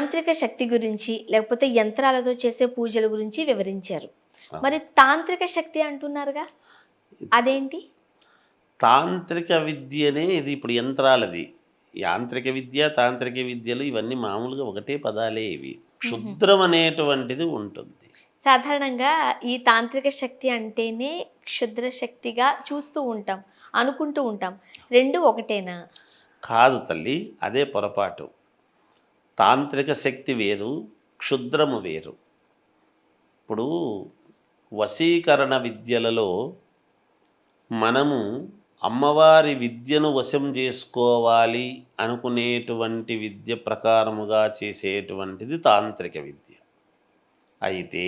యాంత్రిక శక్తి గురించి లేకపోతే యంత్రాలతో చేసే పూజల గురించి వివరించారు. మరి తాంత్రిక శక్తి అంటున్నారుగా? అదేంటి? తాంత్రిక విద్యనే ఇది ఇప్పుడు యంత్రాలది. యాంత్రిక విద్య తాంత్రిక విద్యలు ఇవన్నీ మామూలుగా ఒకటే పదాలే ఇవి. క్షుద్రం అనేటువంటిది ఉంటుంది. సాధారణంగా ఈ తాంత్రిక శక్తి అంటేనే క్షుద్ర శక్తిగా చూస్తూ ఉంటాం అనుకుంటూ ఉంటాం. రెండు ఒకటేనా? కాదు తల్లి అదే పొరపాటు. తాంత్రిక శక్తి వేరు క్షుద్రము వేరు. ఇప్పుడు వశీకరణ విద్యలలో మనము అమ్మవారి విద్యను వశం చేసుకోవాలి అనుకునేటువంటి విద్య ప్రకారముగా చేసేటువంటిది తాంత్రిక విద్య. అయితే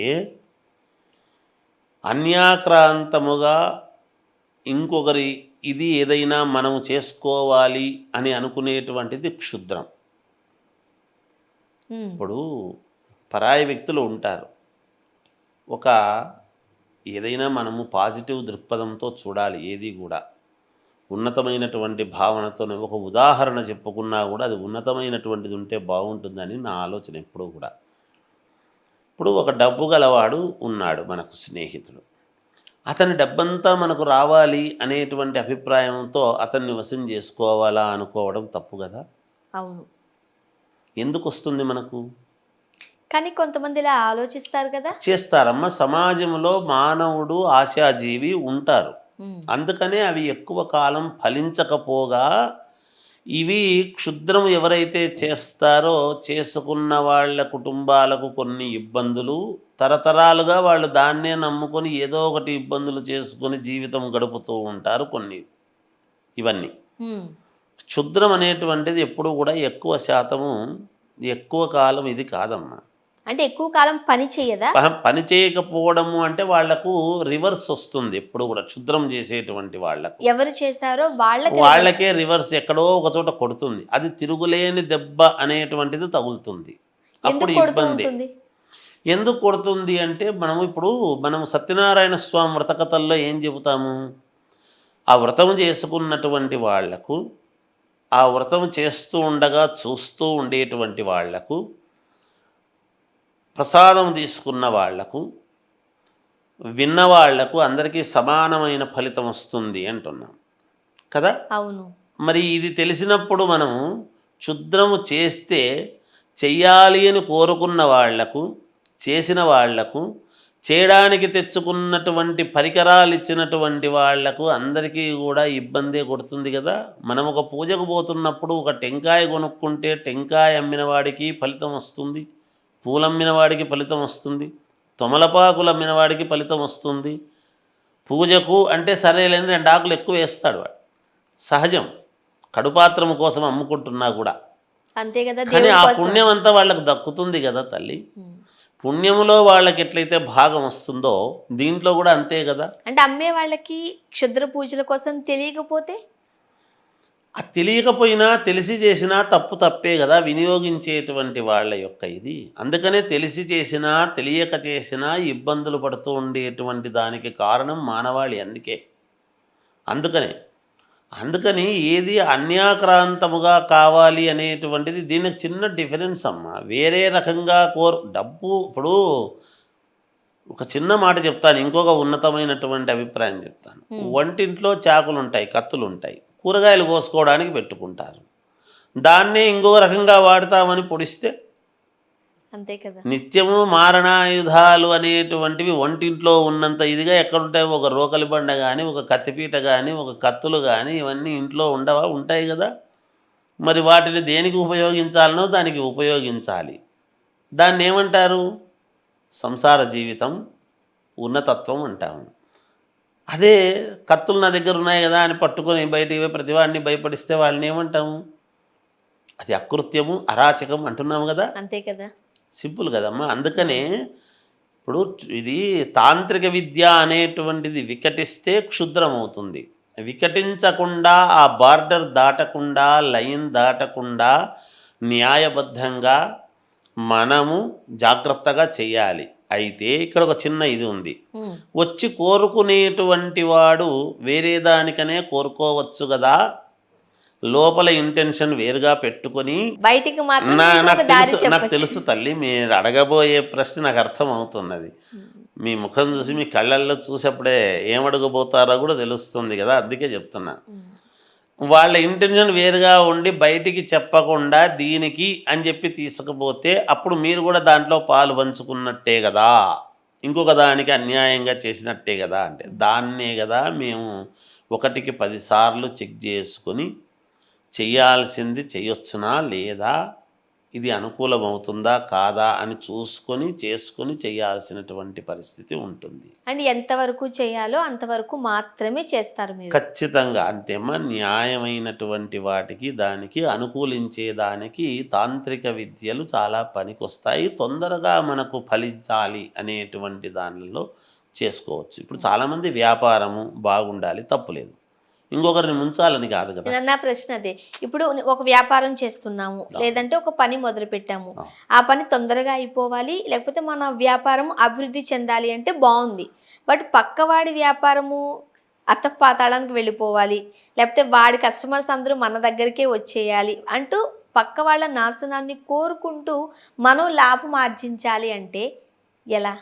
అన్యాక్రాంతముగా ఇంకొకరి ఇది ఏదైనా మనము చేసుకోవాలి అని అనుకునేటువంటిది క్షుద్రం. ఇప్పుడు పరాయి వ్యక్తులు ఉంటారు. ఒక ఏదైనా మనము పాజిటివ్ దృక్పథంతో చూడాలి ఏది కూడా. ఉన్నతమైనటువంటి భావనతోనే ఒక ఉదాహరణ చెప్పుకున్నా కూడా అది ఉన్నతమైనటువంటిది ఉంటే బాగుంటుందని నా ఆలోచన ఎప్పుడూ కూడా. ఇప్పుడు ఒక డబ్బు గలవాడు ఉన్నాడు మనకు స్నేహితుడు. అతని డబ్బంతా మనకు రావాలి అనేటువంటి అభిప్రాయంతో అతన్ని వశం చేసుకోవాలా అనుకోవడం తప్పు కదా? అవును. ఎందుకు వస్తుంది మనకు? కానీ కొంతమంది ఇలా ఆలోచిస్తారు కదా? చేస్తారమ్మ సమాజంలో మానవుడు ఆశాజీవి ఉంటారు. అందుకనే అవి ఎక్కువ కాలం ఫలించకపోగా ఇవి క్షుద్రం ఎవరైతే చేస్తారో చేసుకున్న వాళ్ళ కుటుంబాలకు కొన్ని ఇబ్బందులు తరతరాలుగా వాళ్ళు దాన్నే నమ్ముకొని ఏదో ఒకటి ఇబ్బందులు చేసుకొని జీవితం గడుపుతూ ఉంటారు కొన్ని ఇవన్నీ. క్షుద్రం అనేటువంటిది ఎప్పుడు కూడా ఎక్కువ శాతము ఎక్కువ కాలం ఇది కాదమ్మా. అంటే ఎక్కువ కాలం పని చేయదా? పని చేయకపోవడము అంటే వాళ్ళకు రివర్స్ వస్తుంది ఎప్పుడు కూడా క్షుద్రం చేసేటువంటి వాళ్ళకు. ఎవరు చేశారో వాళ్ళకి వాళ్ళకే రివర్స్ ఎక్కడో ఒక చోట కొడుతుంది. అది తిరుగులేని దెబ్బ అనేటువంటిది తగులుతుంది. అప్పుడు ఇబ్బంది. ఎందుకు కొడుతుంది అంటే మనం ఇప్పుడు మనం సత్యనారాయణ స్వామి వ్రతకథల్లో ఏం చెబుతాము? ఆ వ్రతం చేసుకున్నటువంటి వాళ్ళకు ఆ వ్రతం చేస్తూ ఉండగా చూస్తూ ఉండేటువంటి వాళ్ళకు ప్రసాదం తీసుకున్న వాళ్ళకు విన్న వాళ్ళకు అందరికీ సమానమైన ఫలితం వస్తుంది అంటున్నాం. కదా? అవును. మరి ఇది తెలిసినప్పుడు మనము క్షుద్రము చేస్తే చెయ్యాలి అని కోరుకున్న వాళ్ళకు చేసిన వాళ్ళకు చేయడానికి తెచ్చుకున్నటువంటి పరికరాలు ఇచ్చినటువంటి వాళ్ళకు అందరికీ కూడా ఇబ్బందే కొడుతుంది కదా. మనం ఒక పూజకు పోతున్నప్పుడు ఒక టెంకాయ కొనుక్కుంటే టెంకాయ అమ్మిన వాడికి ఫలితం వస్తుంది. పూలమ్మిన వాడికి ఫలితం వస్తుంది. తొమలపాకులు అమ్మిన వాడికి ఫలితం వస్తుంది. పూజకు అంటే సరేలేని రెండు ఆకులు ఎక్కువ వేస్తాడు వాడు. సహజం. కడుపాత్రము కోసం అమ్ముకుంటున్నా కూడా. అంతే కదా కానీ ఆ పుణ్యం అంతా వాళ్ళకు దక్కుతుంది కదా తల్లి. పుణ్యములో వాళ్ళకి ఎట్లయితే భాగం వస్తుందో దీంట్లో కూడా అంతే కదా? అంటే అమ్మే వాళ్ళకి క్షుద్ర పూజల కోసం తెలియకపోతే? ఆ తెలియకపోయినా తెలిసి చేసినా తప్పు తప్పే కదా వినియోగించేటువంటి వాళ్ళ యొక్క ఇది. అందుకనే తెలిసి చేసినా తెలియక చేసినా ఇబ్బందులు పడుతూ ఉండేటువంటి దానికి కారణం మానవాళి అందుకే. అందుకనే అందుకని ఏది అన్యాక్రాంతముగా కావాలి అనేటువంటిది దీనికి చిన్న డిఫరెన్స్ అమ్మ. వేరే రకంగా కోరు డబ్బు ఇప్పుడు ఒక చిన్న మాట చెప్తాను ఇంకొక ఉన్నతమైనటువంటి అభిప్రాయం చెప్తాను. వంటింట్లో చాకులు ఉంటాయి కత్తులు ఉంటాయి కూరగాయలు కోసుకోవడానికి పెట్టుకుంటారు. దాన్నే ఇంకొక రకంగా వాడతామని పొడిస్తే అంతే కదా. నిత్యము మారణాయుధాలు అనేటువంటివి వంటింట్లో ఉన్నంత ఇదిగా ఎక్కడుంటాయి? ఒక రోకలి బండ కానీ ఒక కత్తిపీట కానీ ఒక కత్తులు కానీ ఇవన్నీ ఇంట్లో ఉండవా? ఉంటాయి కదా. మరి వాటిని దేనికి ఉపయోగించాలనో దానికి ఉపయోగించాలి. దాన్ని ఏమంటారు? సంసార జీవితం ఉన్నతత్వం అంటాము. అదే కత్తులు నా దగ్గర ఉన్నాయి కదా అని పట్టుకొని బయటికి ప్రతివాడిని భయపడిస్తే వాళ్ళని ఏమంటాము? అది అకృత్యము అరాచకం అంటున్నాము కదా. అంతే కదా. సింపుల్ కదమ్మా. అందుకనే ఇప్పుడు ఇది తాంత్రిక విద్య అనేటువంటిది వికటిస్తే క్షుద్రమవుతుంది. వికటించకుండా ఆ బార్డర్ దాటకుండా లైన్ దాటకుండా న్యాయబద్ధంగా మనము జాగ్రత్తగా చేయాలి. అయితే ఇక్కడ ఒక చిన్న ఇది ఉంది. వచ్చి కోరుకునేటువంటి వాడు వేరే దానికనే కోరుకోవచ్చు కదా. లోపల ఇంటెన్షన్ వేరుగా పెట్టుకొని బయటికి నాకు తెలుసు నాకు. తెలుసు తల్లి మీరు అడగబోయే ప్రశ్న నాకు అర్థం అవుతున్నది. మీ ముఖం చూసి మీ కళ్ళల్లో చూసేప్పుడే ఏమడగబోతారో కూడా తెలుస్తుంది కదా అందుకే చెప్తున్నా. ఉమ్. వాళ్ళ ఇంటెన్షన్ వేరుగా ఉండి బయటికి చెప్పకుండా దీనికి అని చెప్పి తీసుకుపోతే అప్పుడు మీరు కూడా దాంట్లో పాలు పంచుకున్నట్టే కదా. ఇంకొక దానికి అన్యాయంగా చేసినట్టే కదా అంటే దాన్నే కదా మేము ఒకటికి పదిసార్లు చెక్ చేసుకొని చేయాల్సింది చేయొచ్చునా లేదా? ఇది అనుకూలమవుతుందా కాదా అని చూసుకొని చేసుకొని చేయాల్సినటువంటి పరిస్థితి ఉంటుంది. అండ్ ఎంతవరకు చేయాలో అంతవరకు మాత్రమే చేస్తారు మీరు. ఖచ్చితంగా. అంతేమ్మా న్యాయమైనటువంటి వాటికి దానికి అనుకూలించే దానికి తాంత్రిక విద్యలు చాలా పనికొస్తాయి. తొందరగా మనకు ఫలించాలి అనేటువంటి దానిలో చేసుకోవచ్చు. ఇప్పుడు చాలామంది వ్యాపారము బాగుండాలి తప్పులేదు ఇంకొకరిని ముంచాలని కాదు కదా. నా- ప్రశ్న అదే. ఇప్పుడు ఒక వ్యాపారం చేస్తున్నాము లేదంటే ఒక పని మొదలు పెట్టాము ఆ. పని తొందరగా అయిపోవాలి లేకపోతే మన వ్యాపారం అభివృద్ధి చెందాలి అంటే బాగుంది. బట్ పక్కవాడి వ్యాపారము అత్తపాతాళానికి వెళ్ళిపోవాలి లేకపోతే వాడి కస్టమర్స్ అందరూ మన దగ్గరికే వచ్చేయాలి అంటూ పక్క వాళ్ళ నాశనాన్ని కోరుకుంటూ మనం లాభం ఆర్జించాలి అంటే ఎలా?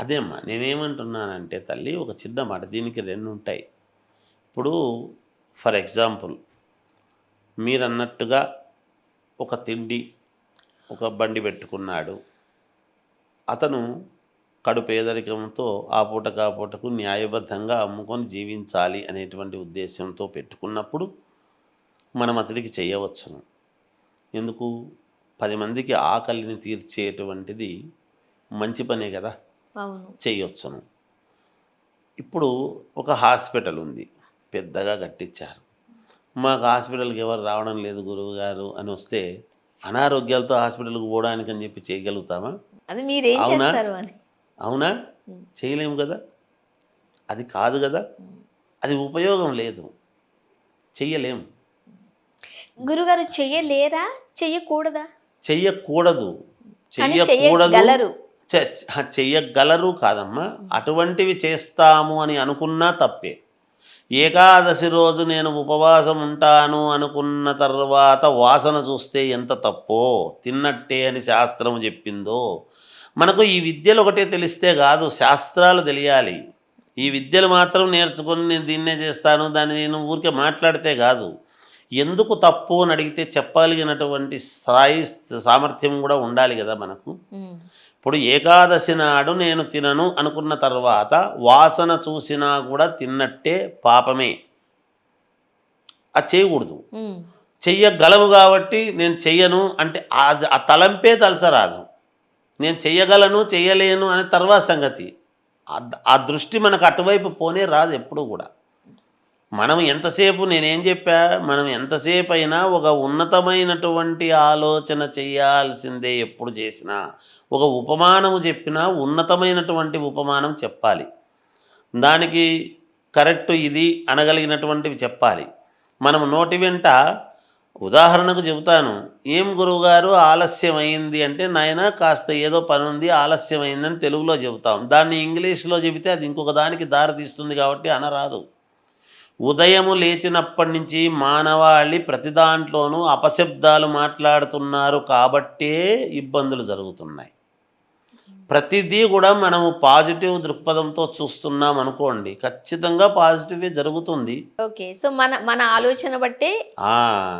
అదేమ్మా నేనేమంటున్నానంటే తల్లి ఒక చిన్న మాట దీనికి రెండు ఉంటాయి ఇప్పుడు ఫర్ ఎగ్జాంపుల్ మీరు అన్నట్టుగా ఒక తిండి ఒక బండి పెట్టుకున్నాడు. అతను కడు పేదరికంతో ఆ పూటకు ఆ పూటకు న్యాయబద్ధంగా అమ్ముకొని జీవించాలి అనేటువంటి ఉద్దేశంతో పెట్టుకున్నప్పుడు మనం అతడికి చేయవచ్చును. ఎందుకు? పది మందికి ఆకలిని తీర్చేటువంటిది మంచి పనే కదా. చేయొచ్చును. ఇప్పుడు ఒక హాస్పిటల్ ఉంది. పెద్దగా కట్టించారు. మాకు హాస్పిటల్కి ఎవరు రావడం లేదు గురువు గారు అని వస్తే అనారోగ్యాలతో హాస్పిటల్కి పోవడానికి అని చెప్పి చేయగలుగుతామా? అది మీరేం అవునా? అవునా. చేయలేము కదా? అది కాదు కదా? అది ఉపయోగం లేదు. చెయ్యలేం గురుగారు చెయ్యలేరా? చెయ్యకూడదా? చెయ్యకూడదు. చెయ్యకూడదు. చెయ్యగలరు. కాదమ్మా. అటువంటివి చేస్తాము అని అనుకున్నా తప్పే. ఏకాదశి రోజు నేను ఉపవాసం ఉంటాను అనుకున్న తర్వాత వాసన చూస్తే ఎంత తప్పో తిన్నట్టే అని శాస్త్రం చెప్పిందో. మనకు ఈ విద్యలు ఒకటే తెలిస్తే కాదు శాస్త్రాలు తెలియాలి. ఈ విద్యలు మాత్రం నేర్చుకొని నేను దీన్నే చేస్తాను దాన్ని నేను ఊరికే మాట్లాడితే కాదు. ఎందుకు తప్పు అని అడిగితే చెప్పగలిగినటువంటి స్థాయి సామర్థ్యం కూడా ఉండాలి కదా మనకు. ఇప్పుడు ఏకాదశి నాడు నేను తినను అనుకున్న తర్వాత వాసన చూసినా కూడా తిన్నట్టే పాపమే. అది చేయకూడదు. చెయ్యగలవు కాబట్టి నేను చెయ్యను అంటే ఆ- తలంపే తలచరాదు నేను చెయ్యగలను చెయ్యలేను అనే తర్వాత సంగతి. ఆ దృష్టి మనకు అటువైపు పోనే రాదు ఎప్పుడూ కూడా. మనం ఎంతసేపు నేనేం చెప్పా? మనం ఎంతసేపు అయినా ఒక ఉన్నతమైనటువంటి ఆలోచన చేయాల్సిందే ఎప్పుడు చేసినా. ఒక ఉపమానము చెప్పినా ఉన్నతమైనటువంటి ఉపమానం చెప్పాలి. దానికి కరెక్ట్ ఇది అనగలిగినటువంటివి చెప్పాలి. మనం నోటి వెంట ఉదాహరణకు చెబుతాను. ఏం గురువుగారు ఆలస్యమైంది అంటే నాయన కాస్త ఏదో పని ఉంది ఆలస్యమైందని తెలుగులో చెబుతాం. దాన్ని ఇంగ్లీష్లో చెబితే అది ఇంకొక దానికి దారి తీస్తుంది కాబట్టి అనరాదు. ఉదయము లేచినప్పటి నుంచి మానవాళి ప్రతి దాంట్లోనూ అపశబ్దాలు మాట్లాడుతున్నారు కాబట్టే ఇబ్బందులు జరుగుతున్నాయి. ప్రతిదీ కూడా మనము పాజిటివ్ దృక్పథంతో చూస్తున్నాం అనుకోండి ఖచ్చితంగా పాజిటివే జరుగుతుంది. ఓకే సో మన మన ఆలోచన బట్టే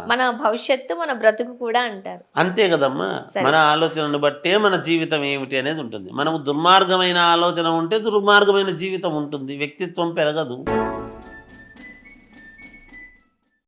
మన భవిష్యత్తు మన బ్రతుకు కూడా అంటారు. అంతే కదమ్మా. మన ఆలోచనను బట్టే మన జీవితం ఏమిటి అనేది ఉంటుంది. మనకు దుర్మార్గమైన ఆలోచన ఉంటే దుర్మార్గమైన జీవితం ఉంటుంది. వ్యక్తిత్వం పెరగదు.